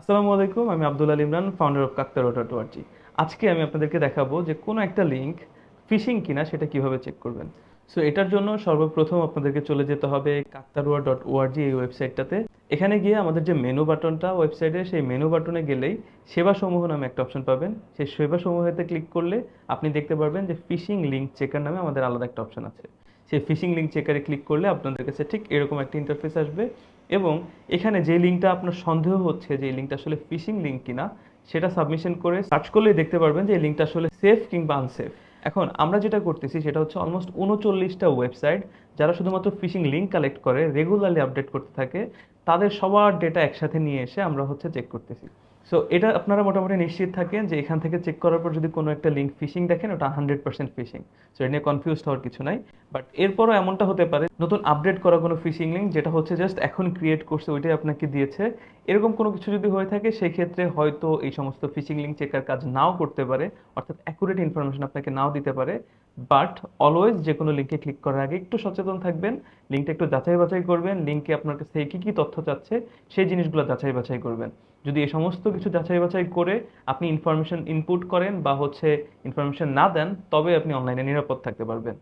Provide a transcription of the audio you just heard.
আসসালামু আলাইকুম, আমি আব্দুল আল ইমরান ফাউন্ডার অফ কাকতারো ডট ওয়ার্জি আজকে আমি আপনাদেরকে দেখাবো যে কোনো একটা লিঙ্ক ফিশিং কিনা সেটা কীভাবে চেক করবেন। সো এটার জন্য সর্বপ্রথম আপনাদেরকে চলে যেতে হবে কাকতারুয়া ডট ওআরজি এই ওয়েবসাইটটাতে এখানে গিয়ে আমাদের যে মেনু বাটনটা ওয়েবসাইটে সেই মেনু বাটনে গেলেই সেবাসমূহ নামে একটা অপশন পাবেন। সেই সেবাসমূহেতে ক্লিক করলে আপনি দেখতে পারবেন যে ফিশিং লিঙ্ক চেকার নামে আমাদের আলাদা একটা অপশন আছে। সেই ফিশিং লিঙ্ক চেকারে ক্লিক করলে আপনাদের কাছে ঠিক এরকম একটা ইন্টারফেস আসবে এবং এখানে যে লিঙ্কটা আপনার সন্দেহ হচ্ছে যে লিঙ্কটা আসলে ফিশিং লিঙ্ক কিনা, সেটা সাবমিশন করে সার্চ করলেই দেখতে পারবেন যে এই লিঙ্কটা আসলে সেফ কিংবা আনসেফ এখন আমরা যেটা করতেছি সেটা হচ্ছে অলমোস্ট উনচল্লিশটা ওয়েবসাইট যারা শুধুমাত্র ফিশিং লিঙ্ক কালেক্ট করে রেগুলারলি আপডেট করতে থাকে, তাদের সবার ডেটা একসাথে নিয়ে এসে আমরা হচ্ছে চেক করতেছি। সো এটা আপনারা মোটামুটি নিশ্চিত থাকেন যে এখান থেকে চেক করার পর যদি কোনো একটা লিঙ্ক ফিশিং দেখেন, ওটা হান্ড্রেড পার্সেন্ট ফিশিং সো এটা নিয়ে কনফিউজ হওয়ার কিছু নাই। বাট এরপরও এমনটা হতে পারে, নতুন আপডেট করা কোনো ফিশিং লিঙ্ক যেটা হচ্ছে জাস্ট এখন ক্রিয়েট করছে, ওইটাই আপনাকে দিয়েছে। এরকম কোনো কিছু যদি হয়ে থাকে সেই ক্ষেত্রে হয়তো এই সমস্ত ফিশিং লিঙ্ক চেকার কাজ নাও করতে পারে, অর্থাৎ অ্যাকুরেট ইনফরমেশন আপনাকে নাও দিতে পারে। বাট অলওয়েজ যে কোনো লিঙ্কে ক্লিক করার আগে একটু সচেতন থাকবেন লিঙ্কটা একটু যাচাই বাছাই করবেন লিঙ্কে আপনার কাছে কী কী তথ্য চাচ্ছে, সেই জিনিসগুলো যাচাই বাছাই করবেন। যদি এই সমস্ত কিছু যাচাই বাছাই করে আপনি ইনফরমেশন ইনপুট করেন বা হচ্ছে ইনফরমেশন না দেন তবে আপনি অনলাইনে নিরাপদ থাকতে পারবেন।